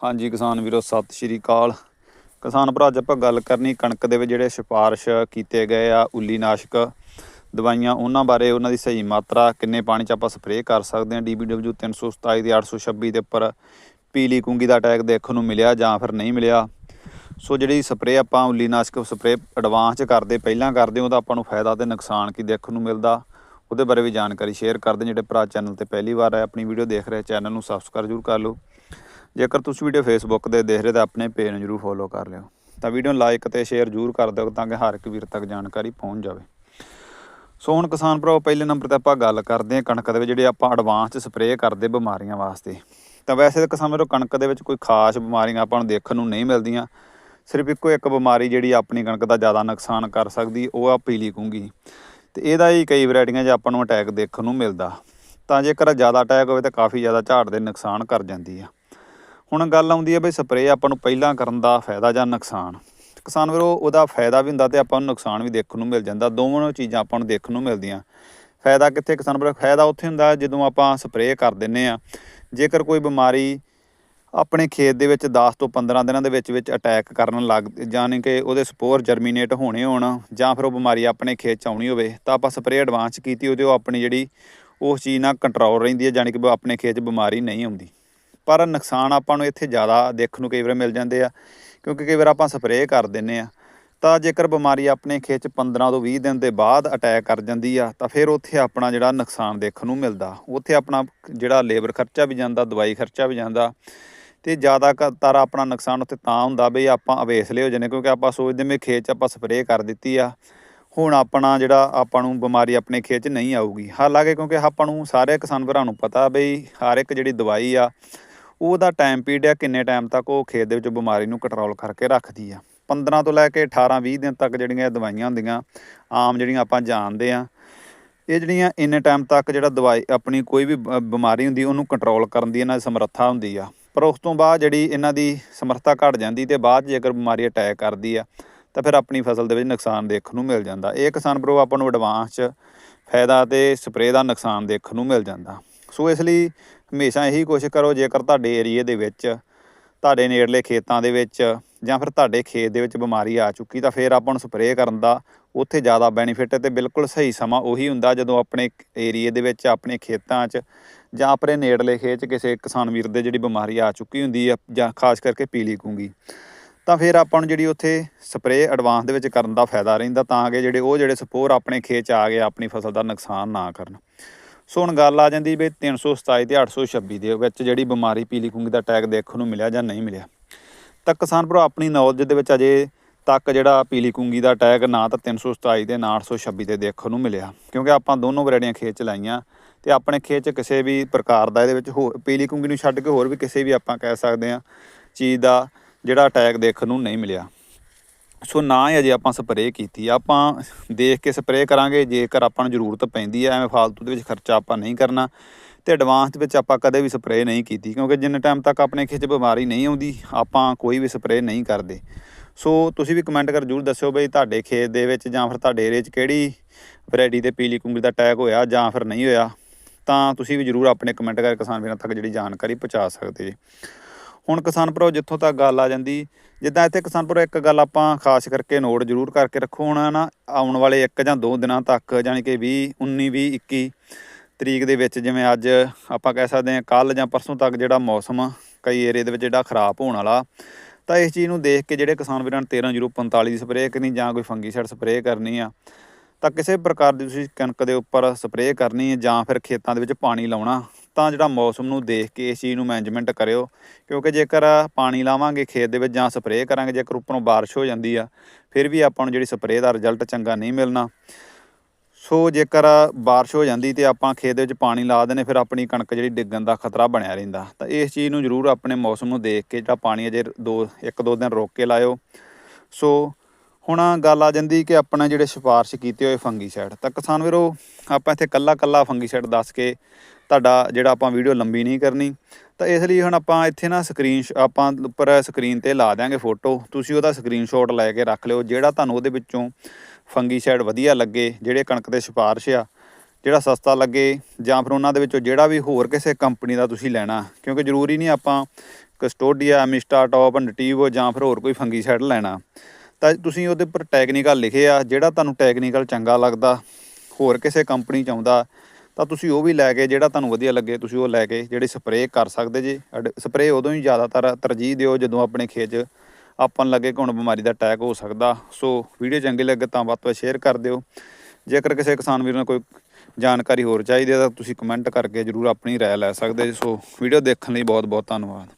ਹਾਂਜੀ ਕਿਸਾਨ ਵੀਰੋ, ਸਤਿ ਸ਼੍ਰੀ ਅਕਾਲ। ਕਿਸਾਨ ਭਰਾ, ਅੱਜ ਆਪਾਂ ਗੱਲ ਕਰਨੀ ਕਣਕ ਦੇ ਵਿੱਚ ਜਿਹੜੇ ਸਿਫਾਰਿਸ਼ ਕੀਤੇ ਗਏ ਆ, ਉੱਲੀ ਨਾਸ਼ਕ ਦਵਾਈਆਂ, ਉਹਨਾਂ ਬਾਰੇ, ਉਹਨਾਂ ਦੀ ਸਹੀ ਮਾਤਰਾ, ਕਿੰਨੇ ਪਾਣੀ ਚ ਆਪਾਂ ਸਪਰੇਅ ਕਰ ਸਕਦੇ ਹਾਂ। DBW 327 ਦੀ 826 ਦੇ ਉੱਪਰ ਪੀਲੀ ਕੁੰਗੀ ਦਾ ਅਟੈਕ ਦੇਖਣ ਨੂੰ ਮਿਲਿਆ ਜਾਂ ਫਿਰ ਨਹੀਂ ਮਿਲਿਆ। ਸੋ ਜਿਹੜੀ ਸਪਰੇਅ ਆਪਾਂ ਉੱਲੀ ਨਾਸ਼ਕ ਸਪਰੇਅ ਐਡਵਾਂਸ ਚ ਕਰਦੇ, ਪਹਿਲਾਂ ਕਰਦੇ ਉਹਦਾ ਆਪਾਂ ਨੂੰ ਫਾਇਦਾ ਤੇ ਨੁਕਸਾਨ ਕੀ ਦੇਖਣ ਨੂੰ ਮਿਲਦਾ, ਉਹਦੇ ਬਾਰੇ ਵੀ ਜਾਣਕਾਰੀ ਸ਼ੇਅਰ ਕਰਦੇ ਜਿਹੜੇ ਭਰਾ ਚੈਨਲ ਤੇ ਪਹਿਲੀ ਵਾਰ ਹੈ ਆਪਣੀ ਵੀਡੀਓ ਦੇਖ ਰਹੇ, ਚੈਨਲ ਨੂੰ ਸਬਸਕ੍ਰਾਈਬ ਜ਼ਰੂਰ ਕਰ ਲਓ। ਜੇਕਰ ਤੁਸੀਂ ਵੀਡੀਓ ਫੇਸਬੁੱਕ ਤੇ ਦੇਖ ਰਹੇ ਤਾਂ ਆਪਣੇ ਪੇਜ ਨੂੰ ਜਰੂਰ ਫੋਲੋ ਕਰ ਲਿਓ। ਤਾਂ ਵੀਡੀਓ ਨੂੰ ਲਾਈਕ ਤੇ ਸ਼ੇਅਰ ਜਰੂਰ ਕਰ ਦਿਓ ਤਾਂ ਕਿ ਹਰ ਇੱਕ ਵੀਰ ਤੱਕ ਜਾਣਕਾਰੀ ਪਹੁੰਚ ਜਾਵੇ। ਸੋ ਹੁਣ ਕਿਸਾਨ ਭਰਾਓ ਪਹਿਲੇ ਨੰਬਰ ਤੇ ਆਪਾਂ ਗੱਲ ਕਰਦੇ ਹਾਂ ਕਣਕ ਦੇ ਵਿੱਚ, ਜਿਹੜੇ ਆਪਾਂ ਐਡਵਾਂਸ ਚ ਸਪਰੇਅ ਕਰਦੇ ਬਿਮਾਰੀਆਂ ਵਾਸਤੇ। ਤਾਂ ਵੈਸੇ ਤਾਂ ਕਿਸਾਨ ਭਰਾਓ ਕਣਕ ਦੇ ਵਿੱਚ ਕੋਈ ਖਾਸ ਬਿਮਾਰੀਆਂ ਆਪਾਂ ਨੂੰ ਦੇਖਣ ਨੂੰ ਨਹੀਂ ਮਿਲਦੀਆਂ। ਸਿਰਫ ਇੱਕੋ ਇੱਕ ਬਿਮਾਰੀ ਜਿਹੜੀ ਆਪਣੀ ਕਣਕ ਦਾ ਜ਼ਿਆਦਾ ਨੁਕਸਾਨ ਕਰ ਸਕਦੀ, ਉਹ ਆ ਪੀਲੀ ਕੁੰਗੀ। ਤੇ ਇਹਦਾ ਹੀ ਕਈ ਵੈਰਾਈਟੀਆਂ 'ਚ ਆਪਾਂ ਨੂੰ ਅਟੈਕ ਦੇਖਣ ਨੂੰ ਮਿਲਦਾ। ਤਾਂ ਜੇਕਰ ਜ਼ਿਆਦਾ ਅਟੈਕ ਹੋਵੇ ਤਾਂ ਕਾਫੀ ਜ਼ਿਆਦਾ ਝਾੜ ਦੇ ਨੁਕਸਾਨ ਕਰ ਜਾਂਦੀ ਆ। ਹੁਣ ਗੱਲ ਆਉਂਦੀ ਹੈ ਬਈ ਸਪਰੇਅ ਆਪਾਂ ਨੂੰ ਪਹਿਲਾਂ ਕਰਨ ਦਾ ਫਾਇਦਾ ਜਾਂ ਨੁਕਸਾਨ। ਕਿਸਾਨ ਵੀਰੋ, ਉਹਦਾ ਫਾਇਦਾ ਵੀ ਹੁੰਦਾ ਤੇ ਆਪਾਂ ਨੂੰ ਨੁਕਸਾਨ ਵੀ ਦੇਖਣ ਨੂੰ ਮਿਲ ਜਾਂਦਾ। ਦੋਵਾਂ ਚੀਜ਼ਾਂ ਆਪਾਂ ਨੂੰ ਦੇਖਣ ਨੂੰ ਮਿਲਦੀਆਂ। ਫਾਇਦਾ ਕਿੱਥੇ ਕਿਸਾਨ ਵੀਰੋ? ਫਾਇਦਾ ਉੱਥੇ ਹੁੰਦਾ ਜਦੋਂ ਆਪਾਂ ਸਪਰੇਅ ਕਰ ਦਿੰਨੇ ਆ। ਜੇਕਰ ਕੋਈ ਬਿਮਾਰੀ ਆਪਣੇ ਖੇਤ ਦੇ ਵਿੱਚ 10 ਤੋਂ 15 ਦਿਨਾਂ ਦੇ ਵਿੱਚ ਵਿੱਚ ਅਟੈਕ ਕਰਨ ਲੱਗ, ਜਾਣੀ ਕਿ ਉਹਦੇ ਸਪੋਰ ਜਰਮੀਨੇਟ ਹੋਣੇ ਹੋਣ ਜਾਂ ਫਿਰ ਉਹ ਬਿਮਾਰੀ ਆਪਣੇ ਖੇਤ ਚ ਆਉਣੀ ਹੋਵੇ, ਤਾਂ ਆਪਾਂ ਸਪਰੇਅ ਐਡਵਾਂਸ ਕੀਤੀ, ਉਹਦੇ ਉਹ ਆਪਣੀ ਜਿਹੜੀ ਉਸ ਚੀਜ਼ ਨਾਲ ਕੰਟਰੋਲ ਰਹਿੰਦੀ ਹੈ ਯਾਨੀ ਕਿ ਆਪਣੇ ਖੇਤ 'ਚ ਬਿਮਾਰੀ ਨਹੀਂ ਆਉਂਦੀ। ਪਰ ਨੁਕਸਾਨ ਆਪਾਂ ਨੂੰ ਇੱਥੇ ਜ਼ਿਆਦਾ ਦੇਖਣ ਨੂੰ ਕਈ ਵਾਰ ਮਿਲ ਜਾਂਦੇ ਆ, ਕਿਉਂਕਿ ਕਈ ਵਾਰ ਆਪਾਂ ਸਪਰੇਅ ਕਰ ਦਿੰਨੇ ਆ। ਤਾਂ ਜੇਕਰ ਬਿਮਾਰੀ ਆਪਣੇ ਖੇਤ 'ਚ 15 ਤੋਂ 20 ਦਿਨ ਦੇ ਬਾਅਦ ਅਟੈਕ ਕਰ ਜਾਂਦੀ ਆ, ਤਾਂ ਫਿਰ ਉੱਥੇ ਆਪਣਾ ਜਿਹੜਾ ਨੁਕਸਾਨ ਦੇਖਣ ਨੂੰ ਮਿਲਦਾ। ਉੱਥੇ ਆਪਣਾ ਜਿਹੜਾ ਲੇਬਰ ਖਰਚਾ ਵੀ ਜਾਂਦਾ, ਦਵਾਈ ਖਰਚਾ ਵੀ ਜਾਂਦਾ, ਤੇ ਜ਼ਿਆਦਾਤਰ ਆਪਣਾ ਨੁਕਸਾਨ ਉੱਥੇ ਤਾਂ ਹੁੰਦਾ ਬਈ ਆਪਾਂ ਅਵੇਸਲੇ ਹੋ ਜਾਂਦੇ, ਕਿਉਂਕਿ ਆਪਾਂ ਸੋਚਦੇ ਮੈਂ ਖੇਤ 'ਚ ਆਪਾਂ ਸਪਰੇਅ ਕਰ ਦਿੱਤੀ ਆ, ਹੁਣ ਆਪਣਾ ਜਿਹੜਾ ਆਪਾਂ ਨੂੰ ਬਿਮਾਰੀ ਆਪਣੇ ਖੇਤ 'ਚ ਨਹੀਂ ਆਊਗੀ। ਹਾਲਾਂਕਿ ਕਿਉਂਕਿ ਆਪਾਂ ਨੂੰ ਸਾਰੇ ਕਿਸਾਨ ਭਰਾ ਨੂੰ ਪਤਾ ਬਈ ਹਰ ਇੱਕ ਜਿਹੜੀ ਦਵਾਈ ਆ ਉਹਦਾ ਟਾਈਮ ਪੀਰੀਅਡ ਆ, ਕਿੰਨੇ ਟਾਈਮ ਤੱਕ ਉਹ ਖੇਤ ਦੇ ਵਿੱਚ ਬਿਮਾਰੀ ਨੂੰ ਕੰਟਰੋਲ ਕਰਕੇ ਰੱਖਦੀ ਆ। 15 ਤੋਂ ਲੈ ਕੇ 18 20 ਦਿਨ ਤੱਕ ਜਿਹੜੀਆਂ ਇਹ ਦਵਾਈਆਂ ਹੁੰਦੀਆਂ, ਆਮ ਜਿਹੜੀਆਂ ਆਪਾਂ ਜਾਣਦੇ ਆ, ਇਹ ਜਿਹੜੀਆਂ ਇੰਨੇ ਟਾਈਮ ਤੱਕ ਜਿਹੜਾ ਦਵਾਈ, ਆਪਣੀ ਕੋਈ ਵੀ ਬ- ਬਿਮਾਰੀ ਹੁੰਦੀ, ਉਹਨੂੰ ਕੰਟਰੋਲ ਕਰਨ ਦੀ ਇਹਨਾਂ ਦੀ ਸਮਰੱਥਾ ਹੁੰਦੀ ਆ। ਪਰ ਉਸ ਤੋਂ ਬਾਅਦ ਜਿਹੜੀ ਇਹਨਾਂ ਦੀ ਸਮਰੱਥਾ ਘਟ ਜਾਂਦੀ ਤੇ ਬਾਅਦ 'ਚ ਜੇਕਰ ਬਿਮਾਰੀ ਅਟੈਕ ਕਰਦੀ ਆ, ਤਾਂ ਫਿਰ ਆਪਣੀ ਫਸਲ ਦੇ ਵਿੱਚ ਨੁਕਸਾਨ ਦੇਖਣ ਨੂੰ ਮਿਲ ਜਾਂਦਾ। ਇਹ ਕਿਸਾਨ ਭਰਾ ਆਪਾਂ ਨੂੰ ਐਡਵਾਂਸ 'ਚ ਫਾਇਦਾ ਤੇ ਸਪਰੇਅ ਦਾ ਨੁਕਸਾਨ ਦੇਖਣ ਨੂੰ ਮਿਲ ਜਾਂਦਾ। ਸੋ ਇਸ ਲਈ ਹਮੇਸ਼ਾ ਇਹੀ ਕੋਸ਼ਿਸ਼ ਕਰੋ ਜੇਕਰ ਤੁਹਾਡੇ ਏਰੀਏ ਦੇ ਵਿੱਚ, ਤੁਹਾਡੇ ਨੇੜਲੇ ਖੇਤਾਂ ਦੇ ਵਿੱਚ ਜਾਂ ਫਿਰ ਤੁਹਾਡੇ ਖੇਤ ਦੇ ਵਿੱਚ ਬਿਮਾਰੀ ਆ ਚੁੱਕੀ ਤਾਂ ਫਿਰ ਆਪਾਂ ਨੂੰ ਸਪਰੇਅ ਕਰਨ ਦਾ ਉੱਥੇ ਜ਼ਿਆਦਾ ਬੈਨੀਫਿਟ ਹੈ ਤੇ ਬਿਲਕੁਲ ਸਹੀ ਸਮਾਂ ਉਹੀ ਹੁੰਦਾ ਜਦੋਂ ਆਪਣੇ ਏਰੀਏ ਦੇ ਵਿੱਚ, ਆਪਣੇ ਖੇਤਾਂ 'ਚ ਜਾਂ ਆਪਣੇ ਨੇੜਲੇ ਖੇਤ 'ਚ ਕਿਸੇ ਕਿਸਾਨ ਵੀਰ ਦੇ ਜਿਹੜੀ ਬਿਮਾਰੀ ਆ ਚੁੱਕੀ ਹੁੰਦੀ ਆ ਜਾਂ ਖਾਸ ਕਰਕੇ ਪੀਲੀ ਕੁੰਗੀ ਤਾਂ ਫਿਰ ਆਪਾਂ ਨੂੰ ਜਿਹੜੀ ਉੱਥੇ ਸਪਰੇਅ ਐਡਵਾਂਸ ਦੇ ਵਿੱਚ ਕਰਨ ਦਾ ਫਾਇਦਾ ਰਹਿੰਦਾ ਤਾਂ ਕਿ ਜਿਹੜੇ ਉਹ ਜਿਹੜੇ ਸਪੋਰ ਆਪਣੇ ਖੇਤ 'ਚ ਆ ਗਏ ਆਪਣੀ ਫਸਲ ਦਾ ਨੁਕਸਾਨ ਨਾ ਕਰਨ। ਸੋ ਹੁਣ ਗੱਲ ਆ ਜਾਂਦੀ ਵੀ 327 ਤੇ 826 ਦੇ ਵਿੱਚ ਜਿਹੜੀ ਬਿਮਾਰੀ ਪੀਲੀ ਕੁੰਗੀ ਦਾ ਅਟੈਕ ਦੇਖਣ ਨੂੰ ਮਿਲਿਆ ਜਾਂ ਨਹੀਂ ਮਿਲਿਆ। ਤਾਂ ਕਿਸਾਨ ਭਰਾ ਆਪਣੀ ਨੌਲੇਜ ਦੇ ਵਿੱਚ ਅਜੇ ਤੱਕ ਜਿਹੜਾ ਪੀਲੀ ਕੁੰਗੀ ਦਾ ਅਟੈਕ ਨਾ ਤਾਂ 327 ਤੇ ਨਾ 826 ਤੇ ਦੇਖਣ ਨੂੰ ਮਿਲਿਆ। ਕਿਉਂਕਿ ਆਪਾਂ ਦੋਨੋਂ ਵੈਰਾਈਟੀਆਂ ਖੇਤ ਚ ਲਾਈਆਂ ਤੇ ਆਪਣੇ ਖੇਤ ਚ ਕਿਸੇ ਵੀ ਪ੍ਰਕਾਰ ਦਾ ਇਹਦੇ ਵਿੱਚ ਹੋਰ ਪੀਲੀ ਕੁੰਗੀ ਨੂੰ ਛੱਡ ਕੇ ਹੋਰ ਵੀ ਕਿਸੇ ਵੀ ਆਪਾਂ ਕਹਿ ਸਕਦੇ ਆ ਚੀਜ਼ ਦਾ ਜਿਹੜਾ ਅਟੈਕ ਦੇਖਣ ਨੂੰ ਨਹੀਂ ਮਿਲਿਆ। ਸੋ ਨਾ ਹੀ ਅਜੇ ਆਪਾਂ ਸਪਰੇਅ ਕੀਤੀ। ਆਪਾਂ ਦੇਖ ਕੇ ਸਪਰੇਅ ਕਰਾਂਗੇ, ਜੇਕਰ ਆਪਾਂ ਨੂੰ ਜ਼ਰੂਰਤ ਪੈਂਦੀ ਹੈ, ਐਵੇਂ ਫਾਲਤੂ ਦੇ ਵਿੱਚ ਖਰਚਾ ਆਪਾਂ ਨਹੀਂ ਕਰਨਾ ਤੇ ਐਡਵਾਂਸ ਦੇ ਵਿੱਚ ਆਪਾਂ ਕਦੇ ਵੀ ਸਪਰੇਅ ਨਹੀਂ ਕੀਤੀ, ਕਿਉਂਕਿ ਜਿੰਨੇ ਟਾਈਮ ਤੱਕ ਆਪਣੇ ਖੇਤ 'ਚ ਬਿਮਾਰੀ ਨਹੀਂ ਆਉਂਦੀ, ਆਪਾਂ ਕੋਈ ਵੀ ਸਪਰੇਅ ਨਹੀਂ ਕਰਦੇ। ਸੋ ਤੁਸੀਂ ਵੀ ਕਮੈਂਟ ਕਰ ਜਰੂਰ ਦੱਸਿਓ ਬਈ ਤੁਹਾਡੇ ਖੇਤ ਦੇ ਵਿੱਚ ਜਾਂ ਫਿਰ ਤੁਹਾਡੇ ਏਰੀਏ 'ਚ ਕਿਹੜੀ ਵੈਰਾਈਟੀ ਤੇ ਪੀਲੀ ਕੁੰਗੀ ਦਾ ਅਟੈਕ ਹੋਇਆ ਜਾਂ ਫਿਰ ਨਹੀਂ ਹੋਇਆ, ਤਾਂ ਤੁਸੀਂ ਵੀ ਜਰੂਰ ਆਪਣੇ ਕਮੈਂਟ ਕਰਕੇ ਕਿਸਾਨ ਵੀਰਾਂ ਤੱਕ ਜਿਹੜੀ ਜਾਣਕਾਰੀ ਪਹੁੰਚਾ ਸਕਦੇ ਜੀ। ਹੁਣ ਕਿਸਾਨ ਭਰਾਓ, ਜਿੱਥੋਂ ਤੱਕ ਗੱਲ ਆ ਜਾਂਦੀ, ਜਿੱਦਾਂ ਇੱਥੇ ਕਿਸਾਨ ਭਰਾਓ, ਇੱਕ ਗੱਲ ਆਪਾਂ ਖਾਸ ਕਰਕੇ ਨੋਟ ਜ਼ਰੂਰ ਕਰਕੇ ਰੱਖੋ ਹੁਣ ਨਾ ਆਉਣ ਵਾਲੇ ਇੱਕ ਜਾਂ ਦੋ ਦਿਨਾਂ ਤੱਕ ਯਾਨੀ ਕਿ 20 19 20 21 ਤਰੀਕ ਦੇ ਵਿੱਚ ਜਿਵੇਂ ਅੱਜ ਆਪਾਂ ਕਹਿ ਸਕਦੇ ਹਾਂ ਕੱਲ ਜਾਂ ਪਰਸੋਂ ਤੱਕ ਜਿਹੜਾ ਮੌਸਮ ਕਈ ਏਰੀਏ ਦੇ ਵਿੱਚ ਜਿਹੜਾ ਖਰਾਬ ਹੋਣ ਵਾਲਾ, ਤਾਂ ਇਸ ਚੀਜ਼ ਨੂੰ ਦੇਖ ਕੇ ਜਿਹੜੇ ਕਿਸਾਨ ਵੀਰਾਂ ਨੇ 13045 ਦੀ ਸਪਰੇਅ ਕਰਨੀ ਜਾਂ ਕੋਈ ਫੰਗੀਸਾਈਡ ਸਪਰੇਅ ਕਰਨੀ ਆ, ਤਾਂ ਕਿਸੇ ਪ੍ਰਕਾਰ ਦੀ ਤੁਸੀਂ ਕਣਕ ਦੇ ਉੱਪਰ ਸਪਰੇਅ ਕਰਨੀ ਹੈ ਜਾਂ ਫਿਰ ਖੇਤਾਂ ਦੇ ਵਿੱਚ ਪਾਣੀ ਲਾਉਣਾ ਤਾਂ ਜਿਹੜਾ ਮੌਸਮ ਨੂੰ ਦੇਖ ਕੇ ਇਸ ਚੀਜ਼ ਨੂੰ ਮੈਨੇਜਮੈਂਟ ਕਰਿਓ, ਕਿਉਂਕਿ ਜੇਕਰ ਪਾਣੀ ਲਾਵਾਂਗੇ ਖੇਤ ਦੇ ਵਿੱਚ ਜਾਂ ਸਪਰੇਅ ਕਰਾਂਗੇ, ਜੇਕਰ ਉੱਪਰੋਂ ਬਾਰਿਸ਼ ਹੋ ਜਾਂਦੀ ਆ, ਫਿਰ ਵੀ ਆਪਾਂ ਨੂੰ ਜਿਹੜੀ ਸਪਰੇਅ ਦਾ ਰਿਜ਼ਲਟ ਚੰਗਾ ਨਹੀਂ ਮਿਲਣਾ। ਸੋ ਜੇਕਰ ਬਾਰਿਸ਼ ਹੋ ਜਾਂਦੀ ਤੇ ਆਪਾਂ ਖੇਤ ਦੇ ਵਿੱਚ ਪਾਣੀ ਲਾ ਦਿੰਦੇ, ਫਿਰ ਆਪਣੀ ਕਣਕ ਜਿਹੜੀ ਡਿੱਗਣ ਦਾ ਖਤਰਾ ਬਣਿਆ ਰਹਿੰਦਾ। ਤਾਂ ਇਸ ਚੀਜ਼ ਨੂੰ ਜ਼ਰੂਰ ਆਪਣੇ ਮੌਸਮ ਨੂੰ ਦੇਖ ਕੇ ਜਿਹੜਾ ਪਾਣੀ ਅਜੇ ਦੋ, ਇੱਕ ਦੋ ਦਿਨ ਰੋਕ ਕੇ ਲਾਇਓ। ਸੋ ਹੁਣ ਗੱਲ ਆ ਜਾਂਦੀ ਕਿ ਆਪਣਾ ਜਿਹੜੇ ਸਿਫਾਰਿਸ਼ ਕੀਤੇ ਹੋਏ ਫੰਗੀਸਾਈਡ, ਤਾਂ ਕਿਸਾਨ ਵੀਰੋ, ਆਪਾਂ ਇੱਥੇ ਕੱਲਾ ਕੱਲਾ ਫੰਗੀਸਾਈਡ ਦੱਸ ਕੇ ਤੁਹਾਡਾ ਜਿਹੜਾ ਆਪਾਂ ਵੀਡੀਓ ਲੰਬੀ ਨਹੀਂ ਕਰਨੀ। ਤਾਂ ਇਸ ਲਈ ਹੁਣ ਆਪਾਂ ਇੱਥੇ ਨਾ ਸਕਰੀਨ ਆਪਾਂ ਉੱਪਰ ਸਕਰੀਨ ਤੇ ਲਾ ਦਿਆਂਗੇ ਫੋਟੋ ਤੁਸੀਂ ਉਹਦਾ ਸਕਰੀਨਸ਼ਾਟ ਲੈ ਕੇ ਰੱਖ ਲਿਓ, ਜਿਹੜਾ ਤੁਹਾਨੂੰ ਉਹਦੇ ਵਿੱਚੋਂ ਫੰਗੀਸਾਈਡ ਵਧੀਆ ਲੱਗੇ, ਜਿਹੜੇ ਕਣਕ ਦੇ ਸਿਫਾਰਿਸ਼ ਆ, ਜਿਹੜਾ ਸਸਤਾ ਲੱਗੇ, ਜਾਂ ਫਿਰ ਉਹਨਾਂ ਦੇ ਵਿੱਚੋਂ ਜਿਹੜਾ ਵੀ ਹੋਰ ਕਿਸੇ ਕੰਪਨੀ ਦਾ ਤੁਸੀਂ ਲੈਣਾ। ਕਿਉਂਕਿ ਜ਼ਰੂਰੀ ਨਹੀਂ ਆਪਾਂ ਕਸਟੋਡੀਆ ਮਿਸਟਾ ਟੌਪ ਨਟੀਵੋ ਜਾਂ ਫਿਰ ਹੋਰ ਕੋਈ ਫੰਗੀਸਾਈਡ ਲੈਣਾ। ਤਾਂ ਤੁਸੀਂ ਉਹਦੇ ਉੱਪਰ ਟੈਕਨੀਕਲ ਲਿਖੇ ਆ, ਜਿਹੜਾ ਤੁਹਾਨੂੰ ਟੈਕਨੀਕਲ ਚੰਗਾ ਲੱਗਦਾ, ਹੋਰ ਕਿਸੇ ਕੰਪਨੀ ਚ ਆਉਂਦਾ, ਤਾਂ ਤੁਸੀਂ ਉਹ ਵੀ ਲੈ ਕੇ, ਜਿਹੜਾ ਤੁਹਾਨੂੰ ਵਧੀਆ ਲੱਗੇ, ਤੁਸੀਂ ਉਹ ਲੈ ਕੇ ਜਿਹੜੇ ਸਪਰੇਅ ਕਰ ਸਕਦੇ ਜੀ। ਸਪਰੇਅ ਉਦੋਂ ਹੀ ਜ਼ਿਆਦਾਤਰ ਤਰਜੀਹ ਦਿਓ, ਜਦੋਂ ਆਪਣੇ ਖੇਤ 'ਚ ਆਪਾਂ ਲੱਗੇ ਕਿ ਹੁਣ ਬਿਮਾਰੀ ਦਾ ਅਟੈਕ ਹੋ ਸਕਦਾ। ਸੋ ਵੀਡੀਓ ਚੰਗੀ ਲੱਗੇ ਤਾਂ ਵੱਧ ਤੋਂ ਵੱਧ ਸ਼ੇਅਰ ਕਰ ਦਿਓ। ਜੇਕਰ ਕਿਸੇ ਕਿਸਾਨ ਵੀਰ ਨੂੰ ਕੋਈ ਜਾਣਕਾਰੀ ਹੋਰ ਚਾਹੀਦੀ ਹੈ, ਤਾਂ ਤੁਸੀਂ ਕਮੈਂਟ ਕਰਕੇ ਜਰੂਰ ਆਪਣੀ ਰਾਏ ਲੈ ਸਕਦੇ ਜੀ। ਸੋ ਵੀਡੀਓ ਦੇਖਣ ਲਈ ਬਹੁਤ ਬਹੁਤ ਧੰਨਵਾਦ।